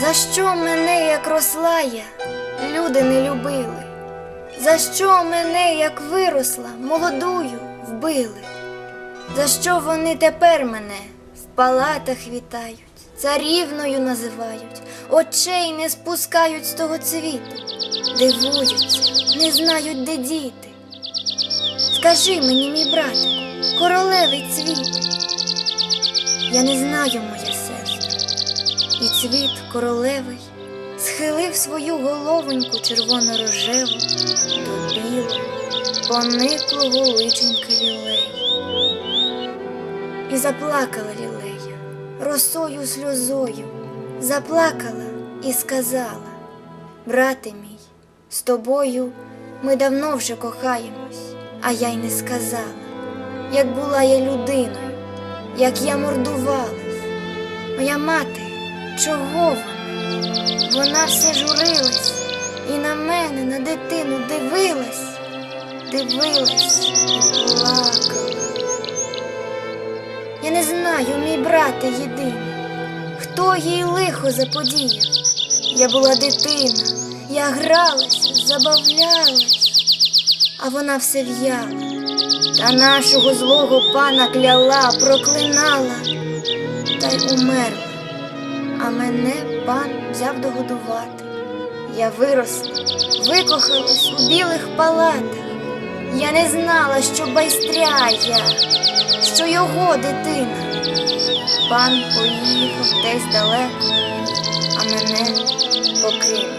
За що мене, як росла я, люди не любили? За що мене, як виросла, молодую вбили? За що вони тепер мене в палатах вітають, царівною називають, очей не спускають з того цвіту, дивуються, не знають, де діти. Скажи мені, мій братику, королевий цвіт. Я не знаю, моя сестра, і цвіт королевий схилив свою головоньку червоно-рожеву до білого, пониклого личенька лілеї. І заплакала лілея росою сльозою, заплакала і сказала: Брате мій, з тобою ми давно вже кохаємось, а я й не сказала, як була я людиною, як я мордувалась. Моя мати, чого вона? Вона все журилась і на мене, на дитину дивилась, дивилась і плакала. Я не знаю, мій брате єдиний, хто їй лихо заподіяв. Я була дитина, я гралася, забавлялась, а вона все в'яла. Та нашого злого пана кляла, проклинала та й умерла. А мене пан взяв догодувати. Я виросла, викохалась у білих палатах. Я не знала, що байстря я, що його дитина. Пан поїхав десь далеко, а мене покинув.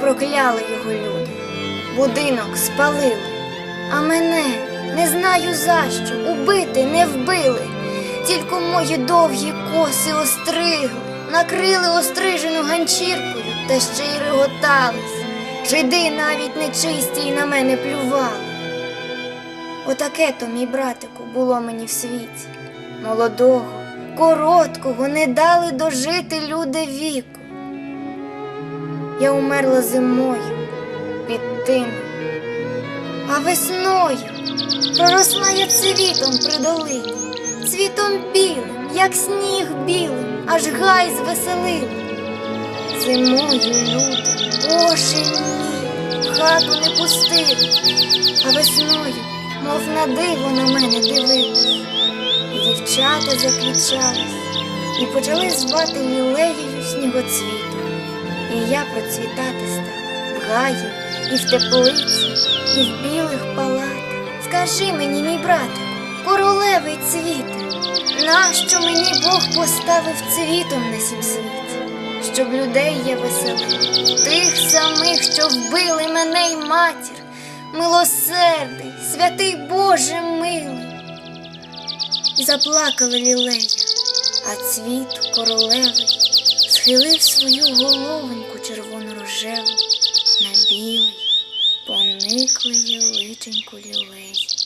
Прокляли його люди. Будинок спалили, а мене не знаю за що, убити не вбили. Тільки мої довгі коси остригли, накрили острижену ганчіркою та ще й реготались. Жиди навіть нечисті й на мене плювали. Отаке то, мій братику, було мені в світі. Молодого, короткого не дали дожити люди віку. Я умерла зимою під тином, а весною проросла я цвітом при долині, цвітом білим, як сніг білим, аж гай звеселив. Зимою люди, ні, хату не пустили, а весною, мов на диво на мене дивились. І дівчата заквічались, і почали звати лілеєю снігоцвітом. І я процвітати стала в гаї, і в теплиці, і в білих палатах. Скажи мені, мій братику, королевий цвіте, нащо мені Бог поставив цвітом на сім світі, щоб людей я веселив, тих самих, що вбили мене й матір, милосердий, святий Боже милий. Заплакала лілея, а цвіт королевий схилив свою головоньку червоно-рожеву на білий, пониклий личеньку лілеї.